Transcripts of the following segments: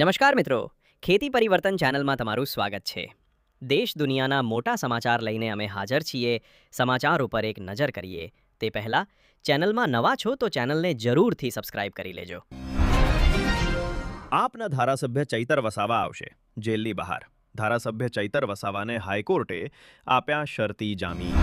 નમસ્કાર મિત્રો. ખેતી પરિવર્તન ચેનલમાં તમારું સ્વાગત છે. દેશ દુનિયાના મોટા સમાચાર લઈને અમે હાજર છીએ. સમાચાર ઉપર એક નજર કરીએ. તે પહેલાં, ચેનલમાં નવા છો તો ચેનલને જરૂરથી સબસ્ક્રાઇબ કરી લેજો. આપના ધારાસભ્ય ચૈતર વસાવા આવશે. જેલની બહાર. ધારાસભ્ય ચૈતર વસાવાને હાઈકોર્ટે આપ્યા શરતી જામીન.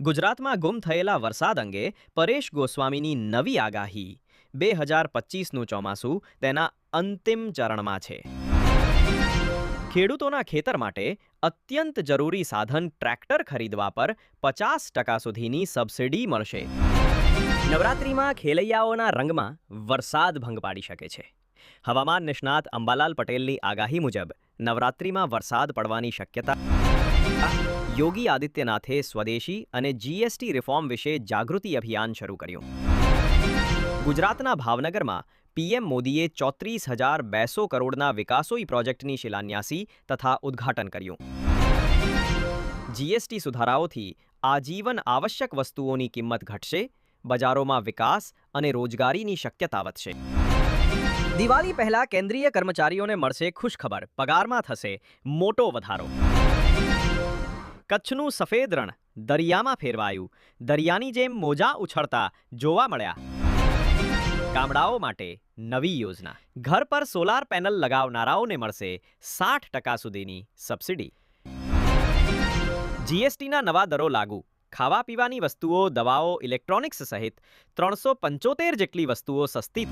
ગુજરાતમાં ગુમ થયેલા વરસાદ અંગે પરેશ ગોસ્વામીની નવી આગાહી. બે હજાર પચીસનું ચોમાસું તેના અંતિમ ચરણમાં છે. ખેડૂતોના ખેતર માટે અત્યંત જરૂરી સાધન ટ્રેક્ટર ખરીદવા પર પચાસ ટકા સુધીની સબસિડી મળશે. નવરાત્રિમાં ખેલૈયાઓના રંગમાં વરસાદ ભંગ પાડી શકે છે. હવામાન નિષ્ણાત અંબાલાલ પટેલની આગાહી મુજબ નવરાત્રિમાં વરસાદ પડવાની શક્યતા યોગી આદિત્યનાથે સ્વદેશી અને જીએસટી રિફોર્મ વિશે જાગૃતિ અભિયાન શરૂ કર્યું. ગુજરાતના ભાવનગરમાં પીએમ મોદીએ ચોત્રીસ હજાર બેસો કરોડના વિકાસોઈ પ્રોજેક્ટની શિલાન્યાસી તથા ઉદ્ઘાટન કર્યું. જીએસટી સુધારાઓથી આજીવન આવશ્યક વસ્તુઓની કિંમત ઘટશે, બજારોમાં વિકાસ અને રોજગારીની શક્યતા વધશે. દિવાળી પહેલા કેન્દ્રીય કર્મચારીઓને મળશે ખુશખબર, પગારમાં થશે મોટો વધારો. કચ્છનું સફેદ રણ દરિયામાં ફેરવાયું, દરિયાની જેમ મોજા ઉછળતા જોવા મળ્યા. ગામડાઓ માટે નવી યોજના. ઘર પર સોલાર પેનલ લગાવનારાઓને મળશે સાઠ ટકા સુધીની સબસિડી. જીએસટીના નવા દરો લાગુ. ખાવા પીવાની વસ્તુઓ, દવાઓ, ઇલેક્ટ્રોનિક્સ સહિત ત્રણસો પંચોતેર જેટલી વસ્તુઓ સસ્તી.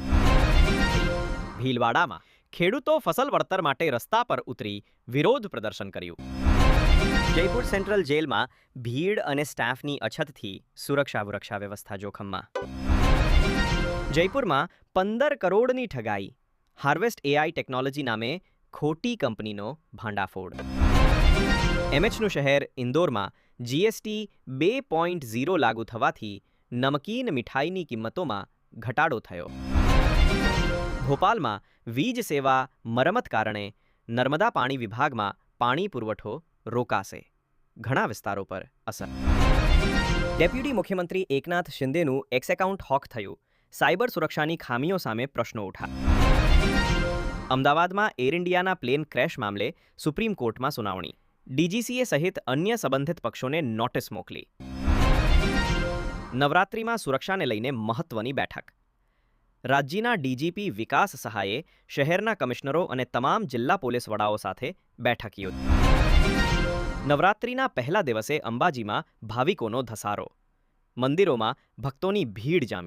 ભીલવાડામાં ખેડૂતો ફસલ વળતર માટે રસ્તા પર ઉતરી વિરોધ પ્રદર્શન કર્યું. જયપુર સેન્ટ્રલ જેલમાં ભીડ અને સ્ટાફની અછતથી સુરક્ષા વુરક્ષા વ્યવસ્થા જોખમમાં. જયપુરમાં પંદર કરોડની ઠગાઈ. હાર્વેસ્ટ એઆઈ ટેકનોલોજી નામે ખોટી કંપનીનો ભાંડાફોડ. એમએચનું શહેર ઇન્દોરમાં જીએસટી બે પોઈન્ટ ઝીરો લાગુ થવાથી નમકીન મીઠાઈની કિંમતોમાં ઘટાડો થયો. ભોપાલમાં વીજ સેવા મરમત કારણે નર્મદા પાણી વિભાગમાં પાણી પુરવઠો રોકાશે. ઘણા વિસ્તારો પર અસર ડેપ્યુટી મુખ્યમંત્રી એકનાથ શિંદેનું એક્સ એકાઉન્ટ હોક થયું. સાયબર સુરક્ષાની ખામીઓ સામે પ્રશ્નો ઉઠા. અમદાવાદમાં એર ઇન્ડિયાના પ્લેન ક્રેશ મામલે સુપ્રીમ કોર્ટમાં સુનાવણી. ડીજીસીએ સહિત અન્ય સંબંધિત પક્ષોને નોટિસ મોકલી. નવરાત્રિમાં સુરક્ષાને લઈને મહત્વની બેઠક. રાજ્યના ડીજીપી વિકાસ સહાયે શહેરના કમિશનરો અને તમામ જિલ્લા પોલીસ વડાઓ સાથે બેઠક યોજી નવરાત્રિના પહેલા દિવસે અંબાજીમાં ભાવિકોનો ધસારો. મંદિરોમાં ભક્તોની ભીડ જામી.